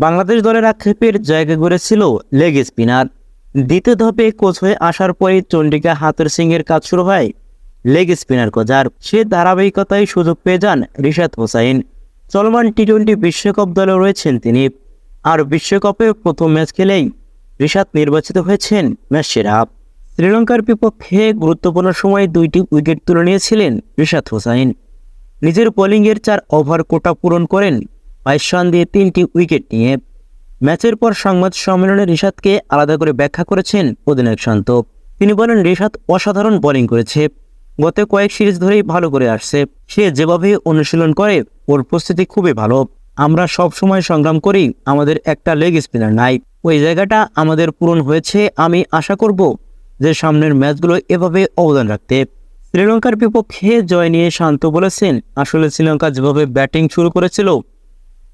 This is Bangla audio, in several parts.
বাংলাদেশ দলের আক্ষেপের জায়গা গড়েছিল লেগ স্পিনার। দ্বিতীয় ধাপে কোচ হয়ে আসার পরে চন্ডিকা হাতের সিংয়ের কাজ শুরু হয় লেগ স্পিনার কোচার। সে ধারাবাহিকতায় সুযোগ পেয়ে যান রিশাদ হোসাইন। চলমান টি টোয়েন্টি বিশ্বকাপ দলে রয়েছেন তিনি। আর বিশ্বকাপে প্রথম ম্যাচ খেলেই রিশাদ নির্বাচিত হয়েছেন ম্যাচ সেরা শ্রীলঙ্কার বিপক্ষে গুরুত্বপূর্ণ সময়ে দুইটি উইকেট তুলে নিয়েছিলেন রিশাদ হোসাইন। নিজের বোলিংয়ের চার ওভার কোটা পূরণ করেন বাইশ রান দিয়ে তিনটি উইকেট নিয়ে ম্যাচের পর সংবাদ সম্মেলনে রিশাদকে আলাদা করে ব্যাখ্যা করেছেন অধিনায়ক শান্ত। তিনি বলেন, রিশাদ অসাধারণ বোলিং করেছে। গত কয়েক সিরিজ ধরেই ভালো করে আসছে। সে যেভাবে অনুশীলন করে, ওর প্রস্তুতি খুবই ভালো। আমরা সব সময় সংগ্রাম করি, আমাদের একটা লেগ স্পিনার নাই। ওই জায়গাটা আমাদের পূরণ হয়েছে, আমি আশা করব যে সামনের ম্যাচগুলো এভাবে অবদান রাখতে। শ্রীলঙ্কার বিপক্ষে জয় নিয়ে শান্ত বলেছেন, আসলে শ্রীলঙ্কা যেভাবে ব্যাটিং শুরু করেছিল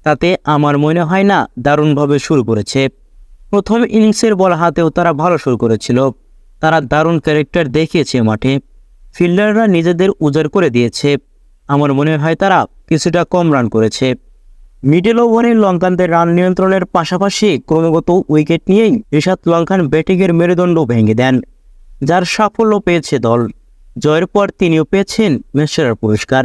তাতে আমার মনে হয় না দারুণভাবে শুরু করেছে। প্রথম ইনিংসের বল হাতেও তারা ভালো শুরু করেছিল। তারা দারুণ ক্যারেক্টার দেখিয়েছে মাঠে। ফিল্ডাররা নিজেদের উজাড় করে দিয়েছে। আমার মনে হয় তারা কিছুটা কম রান করেছে। মিডল ওভারে লঙ্কানদের রান নিয়ন্ত্রণের পাশাপাশি ক্রমাগত উইকেট নিয়েই ঋষাদ লঙ্কান ব্যাটিংয়ের মেরুদণ্ড ভেঙে দেন, যার সাফল্য পেয়েছে দল। জয়ের পর তিনিও পেয়েছেন ম্যাচসেরার পুরস্কার।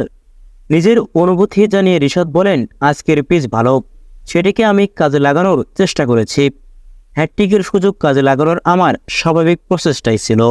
নিজের অনুভূতি জানিয়ে ঋষভ বলেন, আজকের পিচ ভালো। সেটিকে আমি কাজে লাগানোর চেষ্টা করেছি। হ্যাট্রিকের সুযোগ কাজে লাগানোর আমার স্বাভাবিক প্রচেষ্টাই ছিল।